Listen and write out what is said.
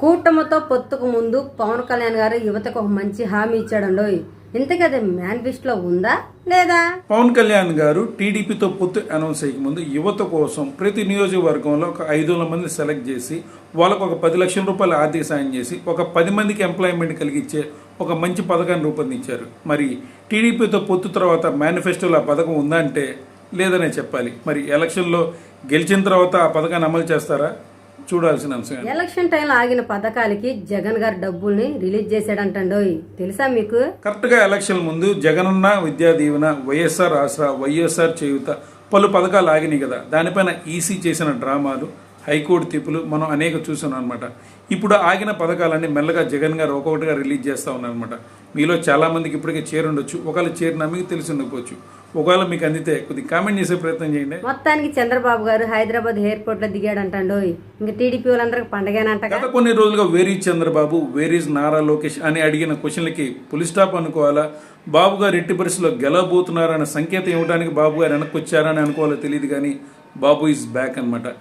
కూటమితో పొత్తుకు ముందు పవన్ కళ్యాణ్ గారు యువతకు ఒక మంచి హామీ ఇచ్చాడండోయ్ ఇంతకీ అది మేనిఫెస్టోలో ఉందా? లేదా? పవన్ కళ్యాణ్ గారు టీడీపీతో పొత్తు అనౌన్స్ అయ్యే ముందు యువత కోసం ప్రతి నియోజకవర్గంలో ఒక ఐదు వందల మంది సెలెక్ట్ చేసి వాళ్ళకు ఒక పది లక్షల రూపాయల ఆర్థిక సాయం చేసి ఒక పది మందికి ఎంప్లాయ్మెంట్ కలిగించే ఒక మంచి పథకాన్ని రూపొందించారు. మరి టీడీపీతో పొత్తు తర్వాత మేనిఫెస్టోలో ఆ పథకం ఉందంటే లేదనే చెప్పాలి. మరి ఎలక్షన్లో గెలిచిన తర్వాత ఆ పథకాన్ని అమలు చేస్తారా? చూడాల్సిన అంశం ఎలక్షన్ టైంలో ఆగిన పథకాలకి జగన్ గారు డబ్బుల్ని రిలీజ్ చేశాడంటండోయ్. తెలుసా మీకు? కరెక్ట్గా ఎలక్షన్ ముందు జగనన్న విద్యా దీవెన వైఎస్ఆర్ ఆసరా వైఎస్ఆర్ చేయుత పలు పథకాలు ఆగినాయి కదా. దానిపైన ఈసీ చేసిన డ్రామాలు హైకోర్టు తీర్పులు మనం అనేక చూసాం అనమాట ఇప్పుడు ఆగిన పథకాలన్నీ మెల్లగా జగన్ గారు ఒక్కొక్కటిగా రిలీజ్ చేస్తూ ఉన్నారనమాట మీలో చాలా మందికి ఇప్పటికే చేరుండొచ్చు. ఒకవేళ చేరినా మీకు తెలిసి ఉండకపోవచ్చు. ఒకవేళ మీకు అందితే కొద్దిగా కామెంట్ చేసే ప్రయత్నం చేయండి. మొత్తానికి చంద్రబాబు గారు హైదరాబాద్ ఎయిర్పోర్ట్లో దిగాడంటండోయ్ ఇంకా టీడీపీ వాళ్ళందరికి పండగేనంట గత కొన్ని రోజులుగా where is Chandrababu where is Nara Lokesh అని అడిగిన క్వశ్చన్లకి పులి స్టాప్ అనుకోవాలా? బాబు గారు ఎట్టి పరిస్థితుల్లో గెలవబోతున్నారన్న సంకేతం ఇవ్వడానికి బాబు గారు వెనక్కి వచ్చారని అనుకోవాలో తెలియదు కానీ బాబు ఈజ్ బ్యాక్ అన్నమాట.